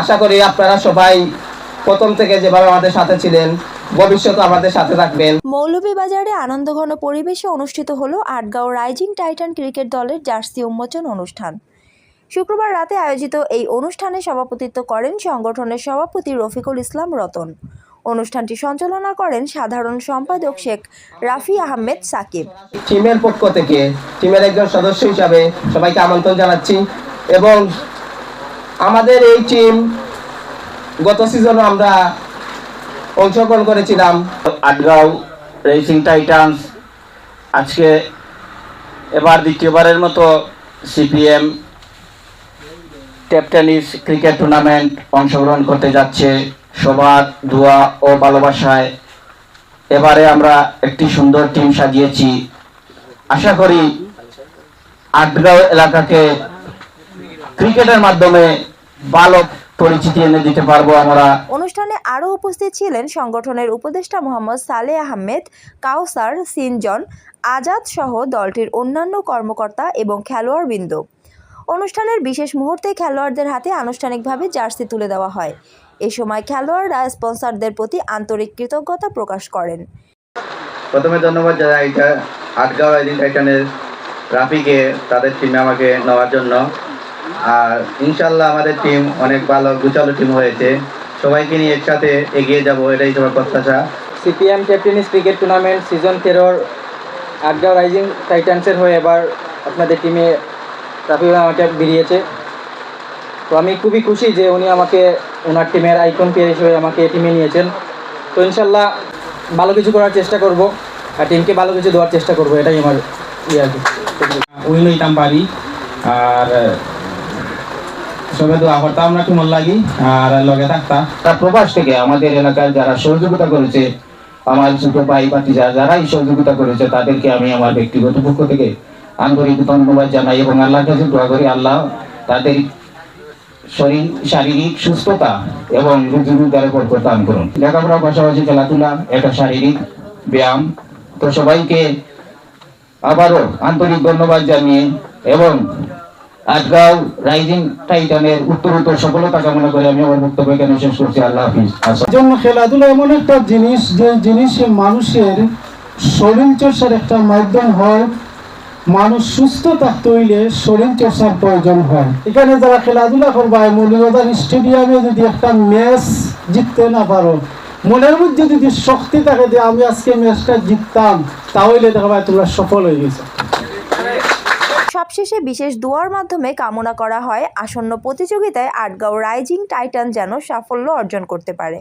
আশা করি আপনারা সবাই প্রথম থেকে যেভাবে আমাদের সাথে ছিলেন ভবিষ্যতে আমাদের সাথে থাকবেন। মৌলভীবাজারে আনন্দঘন পরিবেশে অনুষ্ঠিত হলো আটগাঁও রাইজিং টাইটান ক্রিকেট দলের জার্সি উন্মোচন অনুষ্ঠান। শুক্রবার রাতে আয়োজিত এই অনুষ্ঠানে সভাপতিত্ব করেন সংগঠনের সভাপতি রফিকুল ইসলাম রতন। অনুষ্ঠানটি সঞ্চালনা করেন সাধারণ সম্পাদক শেখ রাফি আহমেদ সাকিব। টিমের পক্ষ থেকে টিমের একজন সদস্য হিসাবে সবাইকে আমন্ত্রণ জানাচ্ছি এবং আমাদের এই টিম গত সিজনে আমরা অংশগ্রহণ করেছিলাম। আটগাঁও রেসিং টাইটান্স আজকে এবার দ্বিতীয়বারের মতো CPM tape tennis cricket tournament অংশগ্রহণ করতে যাচ্ছে। সবার দোয়া ও ভালোবাসায় এবারে আমরা একটি সুন্দর টিম সাজিয়েছি। আশা করি আটগাঁও এলাকাকে ক্রিকেটের মাধ্যমে ভালো পরিচিতি এনে দিতে পারব আমরা। অনুষ্ঠানে আরও উপস্থিত ছিলেন সংগঠনের উপদেষ্টা মোহাম্মদ সালেহ আহমেদ কাউসার সিনজন আজাদ সহ দলটির অন্যান্য কর্মকর্তা এবং খেলোয়াড়বৃন্দ। অনুষ্ঠানের বিশেষ মুহূর্তে খেলোয়াড়দের হাতে আনুষ্ঠানিকভাবে জার্সি তুলে দেওয়া হয়। এ সময় খেলোয়াড়রা স্পন্সরদের প্রতি আন্তরিক কৃতজ্ঞতা প্রকাশ করেন। প্রথমে ধন্যবাদ জানাই এটা আটগাঁও রাফিকে তাদের টিমে আমাকে নেওয়ার জন্য। আর ইনশাল্লাহ আমাদের টিম অনেক ভালো গুছালো টিম হয়েছে। সবাইকে নিয়ে একসাথে এগিয়ে যাব এটাই সবার প্রত্যাশা। CPM tennis cricket tournament season তেরোর আটগাঁও রাইজিং টাইটান্সের হয়ে এবার আপনাদের টিমে রাফিউল আমাকে বেরিয়েছে। তো আমি খুবই খুশি যে উনি আমাকে ওনার টিমের আইকন প্লেয়ার হিসেবে আমাকে টিমে নিয়েছেন। তো ইনশাল্লাহ ভালো কিছু করার চেষ্টা করব আর টিমকে ভালো কিছু দেওয়ার চেষ্টা করব এটাই আমার ইয়ে আর কি। উইন হইতাম পারি আর সবে দোয়া করতাম না কেমন লাগি? আর লগে থাকতাম তার প্রবাস থেকে আমাদের এলাকার যারা সহযোগিতা করেছে, আমার ছোট ভাই ভাতিজা যারাই সহযোগিতা করেছে, তাদেরকে আমি আমার ব্যক্তিগত পক্ষ থেকে আন্তরিক ধন্যবাদ জানাই এবং আল্লাহর কাছে দোয়া করি, আল্লাহ তাদের শরীর, শারীরিক সুস্থতা এবং রুজি রোজগারের পর দান করুন। লেখাপড়ার পাশাপাশি খেলাধুলা একটা শারীরিক ব্যায়াম। তো সবাইকে আবারও আন্তরিক ধন্যবাদ জানিয়ে এবং আজগাঁও রাইজিং টাইটানের উত্তরোত্তর সফলতা কামনা করে আমি আমার বক্তব্য এখানে শেষ করছি। আল্লাহ হাফিজ। জন্য খেলাধুলা এমন একটা জিনিস, যে জিনিসে মানুষের শরীর চর্চার একটা মাধ্যম হয়, মানুষ সুস্থ থাকতে হইলে শরীর চর্চার প্রয়োজন হয়। এখানে যারা খেলাধুলা করবা মৌলিকতার স্টেডিয়ামে যদি একটা ম্যাচ জিততে না পারো, মনের মধ্যে যদি শক্তি থাকে যে আমি আজকে ম্যাচটা জিততাম, তাহলে দেখবা তোমরা সফল হয়ে গেছে। সবশেষে বিশেষ দোয়ার মাধ্যমে কামনা করা হয়, আসন্ন প্রতিযোগিতায় আটগাঁও রাইজিং টাইটান যেন সাফল্য অর্জন করতে পারে।